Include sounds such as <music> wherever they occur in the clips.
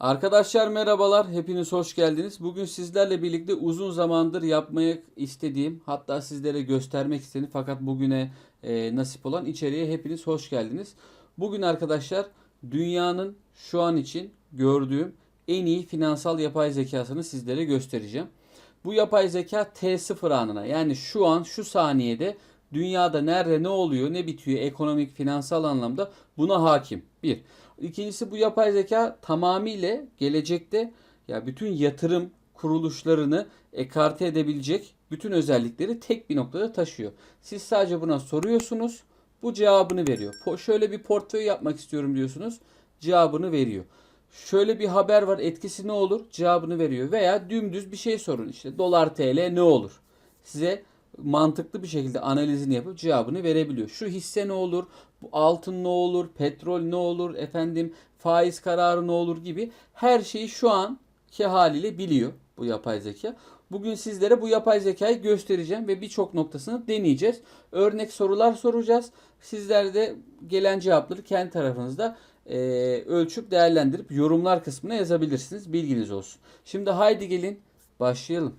Arkadaşlar merhabalar, hepiniz hoş geldiniz. Bugün sizlerle birlikte uzun zamandır yapmayı istediğim, hatta sizlere göstermek istediğim fakat bugüne e, nasip olan içeriğe hepiniz hoş geldiniz. Bugün arkadaşlar dünyanın şu an için gördüğüm en iyi finansal yapay zekasını sizlere göstereceğim. Bu yapay zeka T0 anına yani şu an şu saniyede dünyada nerede ne oluyor ne bitiyor ekonomik finansal anlamda buna hakim. Bir. İkincisi bu yapay zeka tamamıyla gelecekte ya bütün yatırım kuruluşlarını ekarte edebilecek bütün özellikleri tek bir noktada taşıyor. Siz sadece buna soruyorsunuz. Bu cevabını veriyor. Şöyle bir portföy yapmak istiyorum diyorsunuz. Cevabını veriyor. Şöyle bir haber var etkisi ne olur? Cevabını veriyor. Veya dümdüz bir şey sorun işte dolar TL ne olur? Size mantıklı bir şekilde analizini yapıp cevabını verebiliyor. Şu hisse ne olur? Bu altın ne olur? Petrol ne olur? Efendim faiz kararı ne olur gibi her şeyi şu anki haliyle biliyor bu yapay zeka. Bugün sizlere bu yapay zekayı göstereceğim ve birçok noktasını deneyeceğiz. Örnek sorular soracağız. Sizler de gelen cevapları kendi tarafınızda e, ölçüp değerlendirip yorumlar kısmına yazabilirsiniz. Bilginiz olsun. Şimdi haydi gelin başlayalım.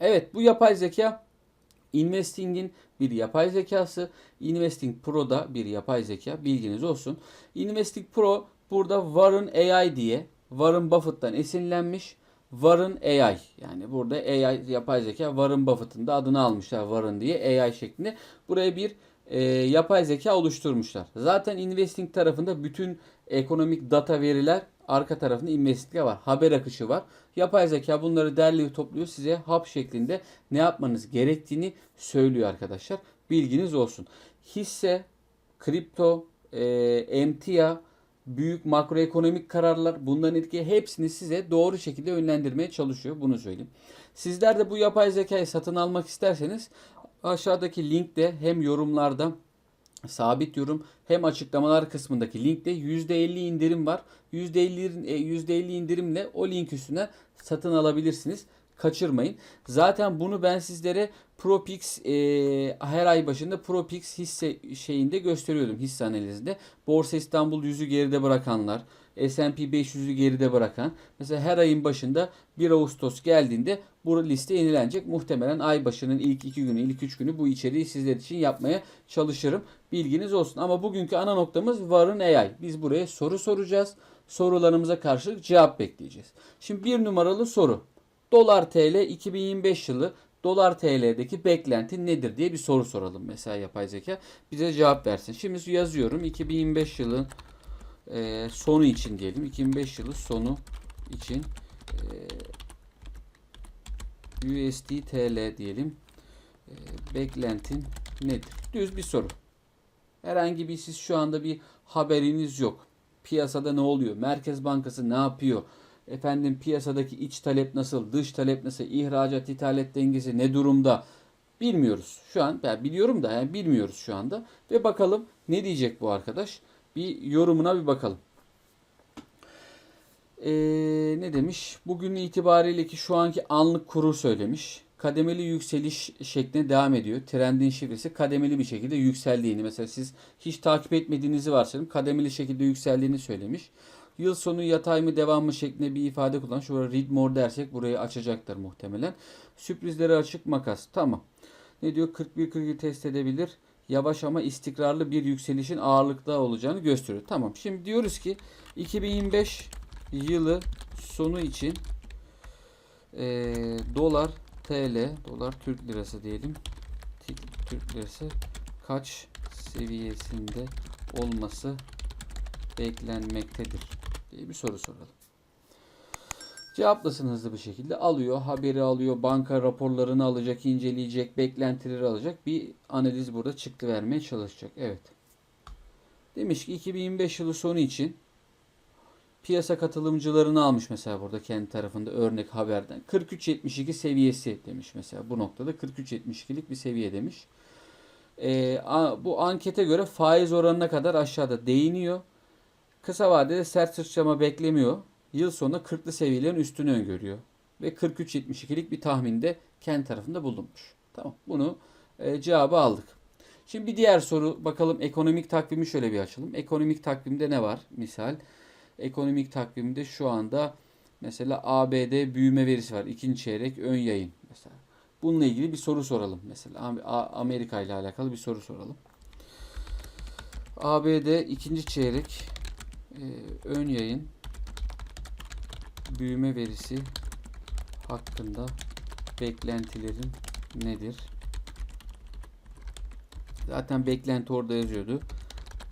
Evet bu yapay zeka Investing'in bir yapay zekası. Investing Pro'da bir yapay zeka. Bilginiz olsun. Investing Pro burada Warren AI diye Warren Buffett'tan esinlenmiş. Warren AI yani burada AI yapay zeka Warren Buffett'ın da adını almışlar Warren diye AI şeklinde. Buraya bir e, yapay zeka oluşturmuşlar. Zaten investing tarafında bütün ekonomik data veriler arka tarafında investing'e var. Haber akışı var. Yapay zeka bunları derliyor topluyor size hap şeklinde ne yapmanız gerektiğini söylüyor arkadaşlar. Bilginiz olsun. Hisse, kripto, e, emtia, büyük makroekonomik kararlar bunların etki hepsini size doğru şekilde yönlendirmeye çalışıyor. Bunu söyleyeyim. Sizler de bu yapay zekayı satın almak isterseniz aşağıdaki linkte hem yorumlarda sabit yorum hem açıklamalar kısmındaki linkte %50 indirim var. %50 e, %50 indirimle o link üstüne satın alabilirsiniz. Kaçırmayın. Zaten bunu ben sizlere Propix e, her ay başında Propix hisse şeyinde gösteriyordum hisse analizinde. Borsa İstanbul 100'ü geride bırakanlar, S&P 500'ü geride bırakan. Mesela her ayın başında 1 Ağustos geldiğinde bu liste yenilenecek. Muhtemelen ay başının ilk 2 günü, ilk 3 günü bu içeriği sizler için yapmaya çalışırım. Bilginiz olsun. Ama bugünkü ana noktamız Varın AI. Biz buraya soru soracağız. Sorularımıza karşılık cevap bekleyeceğiz. Şimdi bir numaralı soru. Dolar TL 2025 yılı dolar TL'deki beklenti nedir diye bir soru soralım mesela yapay zeka. Bize cevap versin. Şimdi yazıyorum 2025 yılın e, sonu için diyelim. 2005 yılı sonu için e, USD TL diyelim. E, beklentin nedir? Düz bir soru. Herhangi bir siz şu anda bir haberiniz yok. Piyasada ne oluyor? Merkez Bankası ne yapıyor? Efendim piyasadaki iç talep nasıl? Dış talep nasıl? ihracat ithalat dengesi ne durumda? Bilmiyoruz. Şu an ben biliyorum da yani bilmiyoruz şu anda. Ve bakalım ne diyecek bu arkadaş? Bir yorumuna bir bakalım. Ee, ne demiş? Bugün itibariyle ki şu anki anlık kuru söylemiş. Kademeli yükseliş şeklinde devam ediyor. Trendin şifresi kademeli bir şekilde yükseldiğini. Mesela siz hiç takip etmediğinizi varsayalım. Kademeli şekilde yükseldiğini söylemiş. Yıl sonu yatay mı devam mı şeklinde bir ifade kullan. Şuraya read more dersek burayı açacaktır muhtemelen. Sürprizlere açık makas. Tamam. Ne diyor? 41-42 test edebilir. Yavaş ama istikrarlı bir yükselişin ağırlıkta olacağını gösteriyor. Tamam. Şimdi diyoruz ki 2025 yılı sonu için e, dolar TL, dolar Türk lirası diyelim. Türk- lirası kaç seviyesinde olması beklenmektedir diye bir soru soralım. Cevaplasın hızlı bir şekilde. Alıyor, haberi alıyor, banka raporlarını alacak, inceleyecek, beklentileri alacak. Bir analiz burada çıktı vermeye çalışacak. Evet. Demiş ki 2025 yılı sonu için piyasa katılımcılarını almış mesela burada kendi tarafında örnek haberden. 43.72 seviyesi demiş mesela bu noktada 43.72'lik bir seviye demiş. A- bu ankete göre faiz oranına kadar aşağıda değiniyor. Kısa vadede sert sıçrama beklemiyor. Yıl sonunda 40'lı seviyelerin üstünü öngörüyor. Ve 43.72'lik bir tahminde kendi tarafında bulunmuş. Tamam bunu e, cevabı aldık. Şimdi bir diğer soru bakalım ekonomik takvimi şöyle bir açalım. Ekonomik takvimde ne var? Misal Ekonomik takvimde şu anda mesela ABD büyüme verisi var. İkinci çeyrek ön yayın mesela. Bununla ilgili bir soru soralım mesela. Amerika ile alakalı bir soru soralım. ABD ikinci çeyrek e, ön yayın büyüme verisi hakkında beklentilerin nedir? Zaten beklenti orada yazıyordu.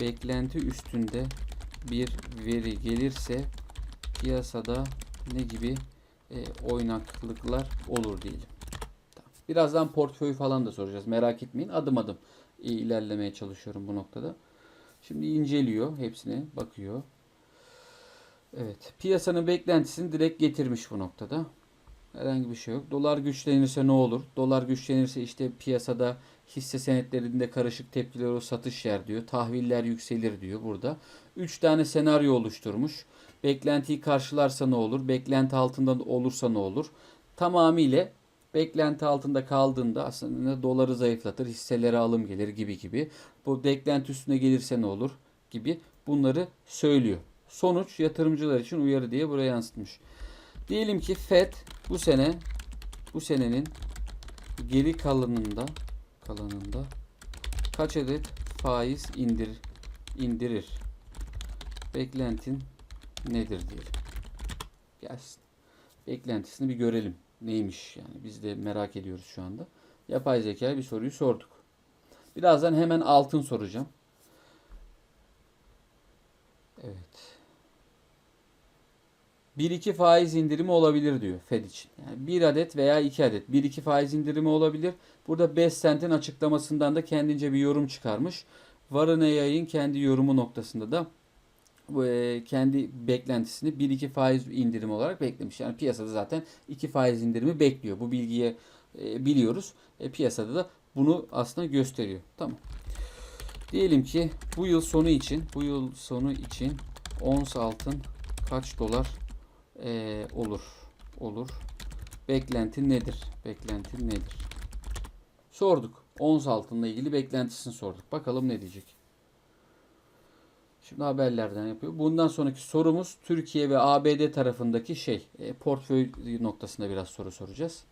Beklenti üstünde bir veri gelirse piyasada ne gibi e, oynaklıklar olur diyelim. Tamam. Birazdan portföy falan da soracağız. Merak etmeyin. Adım adım ilerlemeye çalışıyorum bu noktada. Şimdi inceliyor. Hepsine bakıyor. Evet. Piyasanın beklentisini direkt getirmiş bu noktada. Herhangi bir şey yok. Dolar güçlenirse ne olur? Dolar güçlenirse işte piyasada hisse senetlerinde karışık tepkiler o satış yer diyor. Tahviller yükselir diyor burada. 3 tane senaryo oluşturmuş. Beklentiyi karşılarsa ne olur? Beklenti altında olursa ne olur? Tamamıyla beklenti altında kaldığında aslında doları zayıflatır, hisselere alım gelir gibi gibi. Bu beklenti üstüne gelirse ne olur gibi bunları söylüyor. Sonuç yatırımcılar için uyarı diye buraya yansıtmış. Diyelim ki FED bu sene bu senenin geri kalanında kalanında kaç adet faiz indir indirir? Beklentin nedir diyelim. Gelsin. Beklentisini bir görelim. Neymiş yani biz de merak ediyoruz şu anda. Yapay zekaya bir soruyu sorduk. Birazdan hemen altın soracağım. Evet. 1-2 faiz indirimi olabilir diyor Fed için. Yani 1 adet veya 2 adet 1-2 faiz indirimi olabilir. Burada 5 sentin açıklamasından da kendince bir yorum çıkarmış. Warren Yayın kendi yorumu noktasında da e, kendi beklentisini 1-2 faiz indirimi olarak beklemiş. Yani piyasada zaten 2 faiz indirimi bekliyor. Bu bilgiyi e, biliyoruz. E, piyasada da bunu aslında gösteriyor. Tamam. Diyelim ki bu yıl sonu için bu yıl sonu için ons altın kaç dolar e, olur? Olur. Beklentin nedir? Beklentin nedir? Sorduk. Ons altınla ilgili beklentisini sorduk. Bakalım ne diyecek. Şimdi haberlerden yapıyor. Bundan sonraki sorumuz Türkiye ve ABD tarafındaki şey. E, portföy noktasında biraz soru soracağız.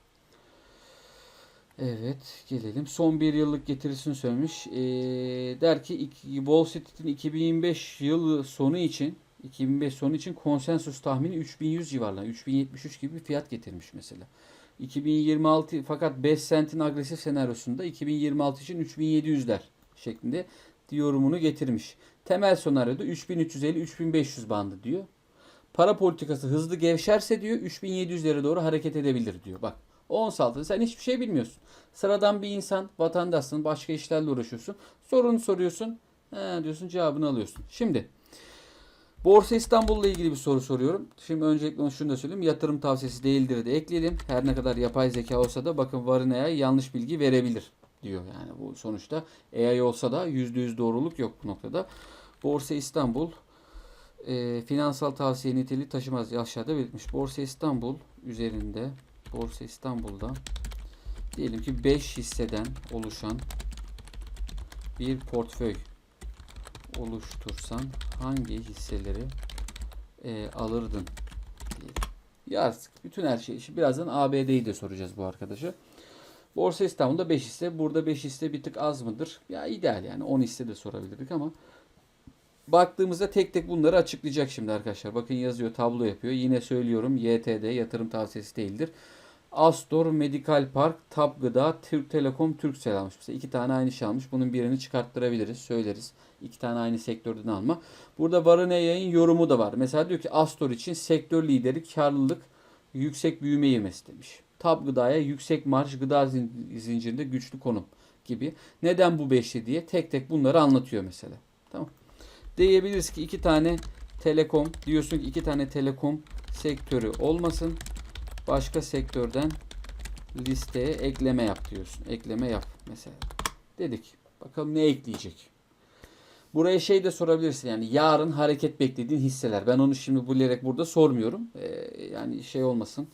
Evet gelelim. Son bir yıllık getirisini söylemiş. E, der ki Wall Street'in 2025 yılı sonu için 2005 sonu için konsensus tahmini 3100 civarlarında. 3073 gibi bir fiyat getirmiş mesela. 2026 fakat 5 sentin agresif senaryosunda 2026 için 3700'ler şeklinde yorumunu getirmiş. Temel senaryoda 3350-3500 bandı diyor. Para politikası hızlı gevşerse diyor 3700'lere doğru hareket edebilir diyor. Bak ons altın sen hiçbir şey bilmiyorsun. Sıradan bir insan, vatandaşsın, başka işlerle uğraşıyorsun. Sorunu soruyorsun, he, diyorsun cevabını alıyorsun. Şimdi Borsa İstanbul'la ilgili bir soru soruyorum. Şimdi öncelikle şunu da söyleyeyim. Yatırım tavsiyesi değildir de ekleyelim. Her ne kadar yapay zeka olsa da bakın varın AI yanlış bilgi verebilir diyor. Yani bu sonuçta AI olsa da %100 doğruluk yok bu noktada. Borsa İstanbul e, finansal tavsiye niteliği taşımaz aşağıda belirtmiş. Borsa İstanbul üzerinde Borsa İstanbul'da diyelim ki 5 hisseden oluşan bir portföy oluştursan hangi hisseleri e, alırdın. Yazdık. Bütün her şeyi. Şimdi birazdan ABD'yi de soracağız bu arkadaşa. Borsa İstanbul'da 5 hisse. Burada 5 hisse bir tık az mıdır? Ya ideal yani 10 hisse de sorabilirdik ama baktığımızda tek tek bunları açıklayacak şimdi arkadaşlar. Bakın yazıyor, tablo yapıyor. Yine söylüyorum YTD yatırım tavsiyesi değildir. Astor, Medical Park, Tap Gıda, Türk Telekom, Turkcell almış. Mesela iki tane aynı şey almış. Bunun birini çıkarttırabiliriz, söyleriz. İki tane aynı sektörden alma. Burada Varane yayın yorumu da var. Mesela diyor ki Astor için sektör lideri karlılık yüksek büyüme ivmesi demiş. Tab Gıda'ya yüksek marj gıda zin- zincirinde güçlü konum gibi. Neden bu beşli diye tek tek bunları anlatıyor mesela. Tamam. Diyebiliriz ki iki tane telekom diyorsun ki iki tane telekom sektörü olmasın. Başka sektörden listeye ekleme yap diyorsun. Ekleme yap mesela. Dedik. Bakalım ne ekleyecek. Buraya şey de sorabilirsin yani yarın hareket beklediğin hisseler. Ben onu şimdi bilerek burada sormuyorum. Ee, yani şey olmasın.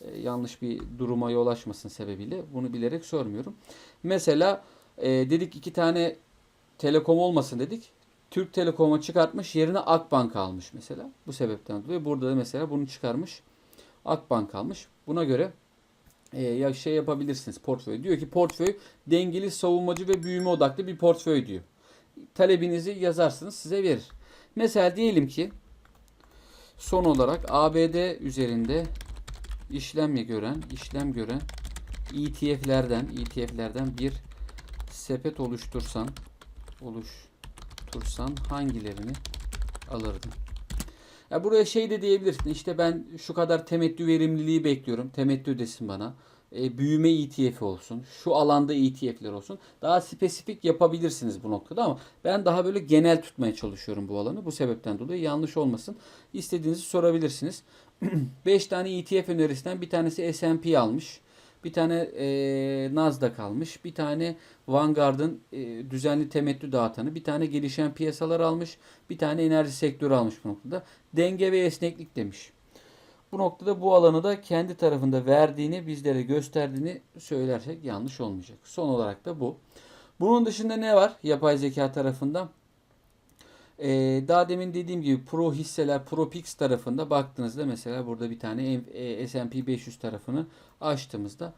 e, yanlış bir duruma yol açmasın sebebiyle bunu bilerek sormuyorum. Mesela e, dedik iki tane telekom olmasın dedik. Türk Telekom'a çıkartmış yerine Akbank almış mesela. Bu sebepten dolayı burada da mesela bunu çıkarmış. Akbank almış. Buna göre e, ya şey yapabilirsiniz portföy. Diyor ki portföy dengeli, savunmacı ve büyüme odaklı bir portföy diyor. Talebinizi yazarsınız size verir. Mesela diyelim ki son olarak ABD üzerinde işlem gören, işlem gören ETF'lerden, ETF'lerden bir sepet oluştursan, oluştursan hangilerini alırdın? Ya buraya şey de diyebilirsin. İşte ben şu kadar temettü verimliliği bekliyorum. Temettü ödesin bana. E, büyüme ETF olsun. Şu alanda ETF'ler olsun. Daha spesifik yapabilirsiniz bu noktada ama ben daha böyle genel tutmaya çalışıyorum bu alanı. Bu sebepten dolayı yanlış olmasın. İstediğinizi sorabilirsiniz. <clears throat> 5 tane ETF önerisinden bir tanesi S&P almış. Bir tane e, Nasdaq almış. Bir tane Vanguard'ın e, düzenli temettü dağıtanı. Bir tane gelişen piyasalar almış. Bir tane enerji sektörü almış bu noktada. Denge ve esneklik demiş. Bu noktada bu alanı da kendi tarafında verdiğini, bizlere gösterdiğini söylersek yanlış olmayacak. Son olarak da bu. Bunun dışında ne var yapay zeka tarafında? Ee, daha demin dediğim gibi Pro hisseler, Pro Pix tarafında baktığınızda mesela burada bir tane e, S&P 500 tarafını açtığımızda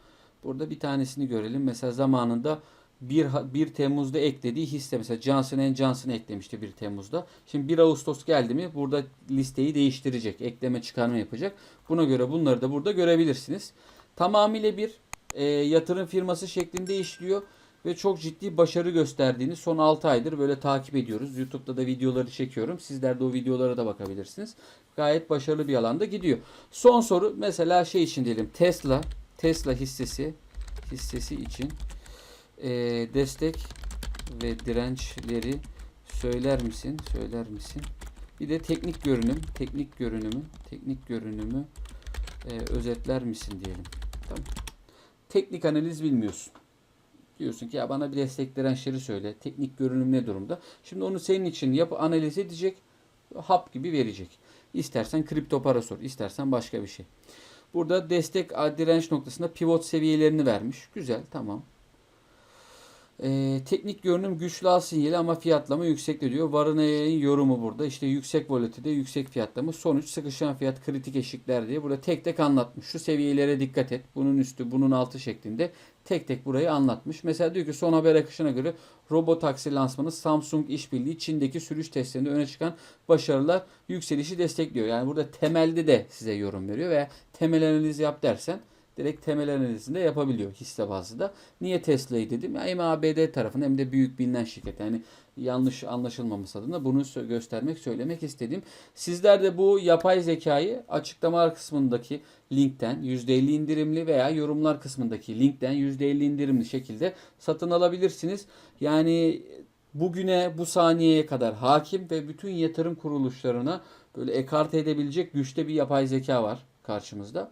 burada bir tanesini görelim. Mesela zamanında 1, 1 Temmuz'da eklediği hisse mesela Johnson Johnson eklemişti 1 Temmuz'da. Şimdi 1 Ağustos geldi mi burada listeyi değiştirecek. Ekleme çıkarma yapacak. Buna göre bunları da burada görebilirsiniz. Tamamıyla bir e, yatırım firması şeklinde işliyor ve çok ciddi başarı gösterdiğini son 6 aydır böyle takip ediyoruz. YouTube'da da videoları çekiyorum. Sizler de o videolara da bakabilirsiniz. Gayet başarılı bir alanda gidiyor. Son soru mesela şey için diyelim Tesla Tesla hissesi hissesi için e, destek ve dirençleri söyler misin? Söyler misin? Bir de teknik görünüm, teknik görünümü, teknik görünümü e, özetler misin diyelim. Tamam. Teknik analiz bilmiyorsun. Diyorsun ki ya bana bir destek dirençleri söyle. Teknik görünüm ne durumda? Şimdi onu senin için yap analiz edecek. Hap gibi verecek. İstersen kripto para sor, istersen başka bir şey. Burada destek direnç noktasında pivot seviyelerini vermiş. Güzel, tamam. Ee, teknik görünüm güçlü al sinyali ama fiyatlama yüksek diyor. Varınay'ın yorumu burada. İşte yüksek volatilite, yüksek fiyatlama. Sonuç sıkışan fiyat kritik eşikler diye. Burada tek tek anlatmış. Şu seviyelere dikkat et. Bunun üstü, bunun altı şeklinde tek tek burayı anlatmış. Mesela diyor ki son haber akışına göre robotaksi lansmanı Samsung işbirliği Çin'deki sürüş testlerinde öne çıkan başarılar yükselişi destekliyor. Yani burada temelde de size yorum veriyor veya temel analiz yap dersen direkt temel analizini de yapabiliyor hisse bazlı da. Niye Tesla'yı dedim? Hem ABD tarafında hem de büyük bilinen şirket. Yani yanlış anlaşılmaması adına bunu göstermek, söylemek istedim. Sizler de bu yapay zekayı açıklamalar kısmındaki linkten %50 indirimli veya yorumlar kısmındaki linkten %50 indirimli şekilde satın alabilirsiniz. Yani bugüne bu saniyeye kadar hakim ve bütün yatırım kuruluşlarına böyle ekarte edebilecek güçte bir yapay zeka var karşımızda.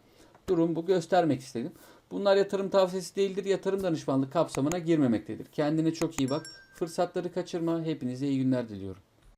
Durum bu göstermek istedim. Bunlar yatırım tavsiyesi değildir. Yatırım danışmanlık kapsamına girmemektedir. Kendine çok iyi bak. Fırsatları kaçırma. Hepinize iyi günler diliyorum.